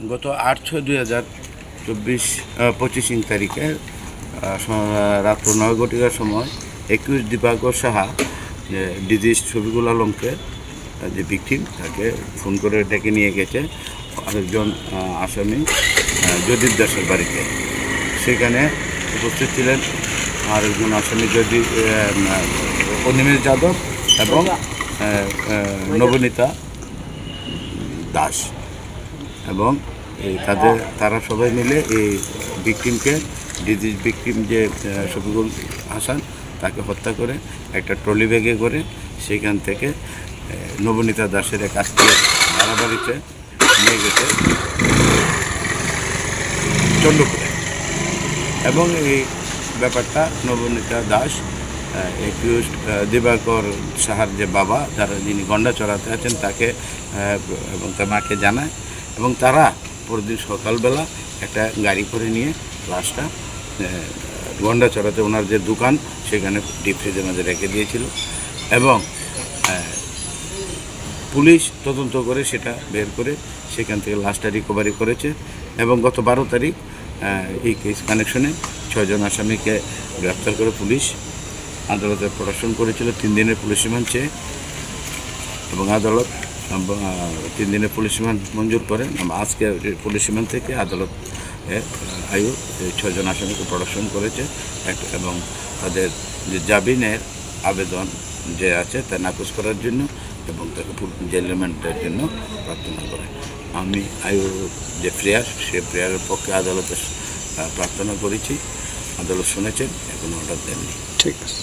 গত আট ছয় দুই হাজার চব্বিশ পঁচিশ তারিখে রাত্র নয় ঘটিকার সময় একুশ দীপাকর সাহা যে ডিজিজ শফিকুল আলমকে যে ভিকটিম তাকে ফোন করে ডেকে নিয়ে গেছে আরেকজন আসামি আহ, দাসের বাড়িতে। সেখানে উপস্থিত ছিলেন আরেকজন আসামি যদি অনিমেষ যাদব এবং নবনীতা দাস। এবং এই তাদের, তারা সবাই মিলে এই ভিকটিমকে ডিজিজ ভিকটিম যে শফিকুল হাসান, তাকে হত্যা করে একটা ট্রলি ব্যাগে করে সেখান থেকে নবনীতা দাসের এক আত্মীয় বাড়াবাড়িতে নিয়ে গেছে চন্দ্রপুরে। এবং এই ব্যাপারটা নবনীতা দাস একিউজ দিবাকর সাহার যে বাবা, যারা যিনি গন্ডা চড়াতে আছেন, তাকে এবং তার মাকে জানায়। এবং তারা পরদিন সকালবেলা একটা গাড়ি করে নিয়ে লাশটা আহ, গন্ডা চড়াতে ওনার যে দোকান সেখানে ডিপ ফ্রিজের মাঝে রেখে দিয়েছিল এবং পুলিশ তদন্ত করে সেটা বের করে সেখান থেকে লাশটা রিকভারি করেছে এবং গত বারো তারিখ এই কেস কানেকশনে ছয়জন আসামিকে গ্রেপ্তার করে পুলিশ আদালতে প্রদর্শন করেছিল। তিন দিনের পুলিশ রিমান্ড চেয়ে এবং আদালত তিন দিনের পুলিশ রিমান্ড মঞ্জুর করে আজকে পুলিশ রিমান্ড থেকে আদালত আয়ু, এই ছয়জন আসামিকে প্রদর্শন করেছে। এবং তাদের যে জামিনের আবেদন যে আছে তা নাকচ করার জন্য এবং তাকে জেল রিমান্ডের জন্য প্রার্থনা করে। আমি আয়ু যে প্রেয়ার, সে প্রেয়ারের পক্ষে আদালতে প্রার্থনা করেছি। আদালত শুনেছেন, এখন অর্ডার দেননি। ঠিক আছে।